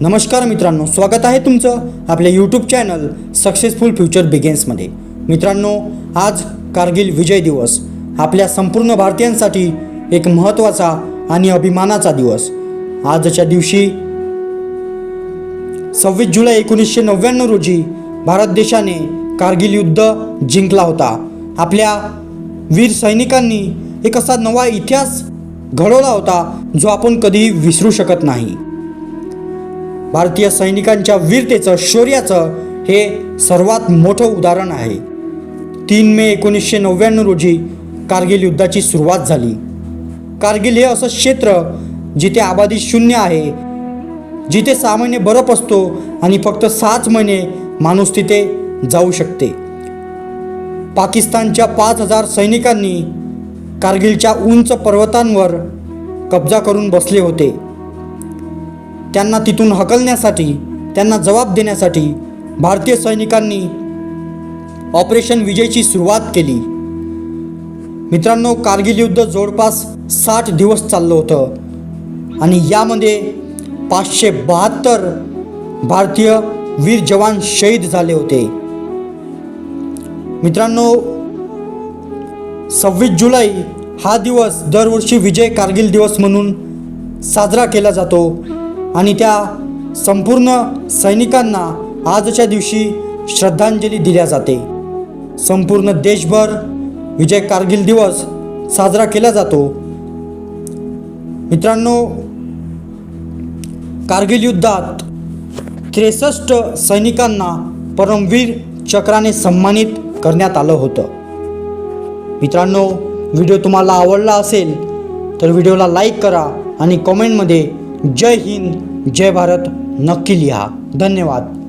नमस्कार मित्रांनो स्वागत आहे तुमचं आपल्या यूट्यूब चॅनल सक्सेसफुल फ्युचर बिगेन्समध्ये मित्रांनो आज कारगिल विजय दिवस आपल्या संपूर्ण भारतीयांसाठी एक महत्त्वाचा आणि अभिमानाचा दिवस. आजच्या दिवशी सव्वीस जुलै एकोणीसशे नव्याण्णव रोजी भारत देशाने कारगिल युद्ध जिंकला होता. आपल्या वीर सैनिकांनी एक असा नवा इतिहास घडवला होता जो आपण कधीही विसरू शकत नाही. भारतीय सैनिकांच्या वीरतेचं शौर्याचं हे सर्वात मोठं उदाहरण आहे. तीन मे एकोणीसशे नव्याण्णव रोजी कारगिल युद्धाची सुरुवात झाली. कारगिल हे असं क्षेत्र जिथे आबादी शून्य आहे जिथे सहा महिने बरफ असतो आणि फक्त सहाच महिने माणूस तिथे जाऊ शकते. पाकिस्तानच्या पाच हजार सैनिकांनी कारगिलच्या उंच पर्वतांवर कब्जा करून बसले होते. त्यांना तिथून हकलण्यासाठी त्यांना जबाब देण्यासाठी भारतीय सैनिकांनी ऑपरेशन विजयची सुरुवात केली. मित्रांनो कारगिल युद्ध जवळपास साठ दिवस चाललं होतं आणि यामध्ये पाचशे बहात्तर भारतीय वीर जवान शहीद झाले होते. मित्रांनो सव्वीस जुलै हा दिवस दरवर्षी विजय कारगिल दिवस म्हणून साजरा केला जातो. आणि त्या संपूर्ण सैनिकांना आजच्या दिवशी श्रद्धांजली दिल्या जाते. संपूर्ण देशभर विजय कारगिल दिवस साजरा केला जातो. मित्रांनो कारगिल युद्धात त्रेसष्ट सैनिकांना परमवीर चक्राने सन्मानित करण्यात आलं होतं. मित्रांनो व्हिडिओ तुम्हाला आवडला असेल तर व्हिडिओला लाईक करा आणि कमेंटमध्ये जय हिंद जय भारत. नक्की लिहा. धन्यवाद.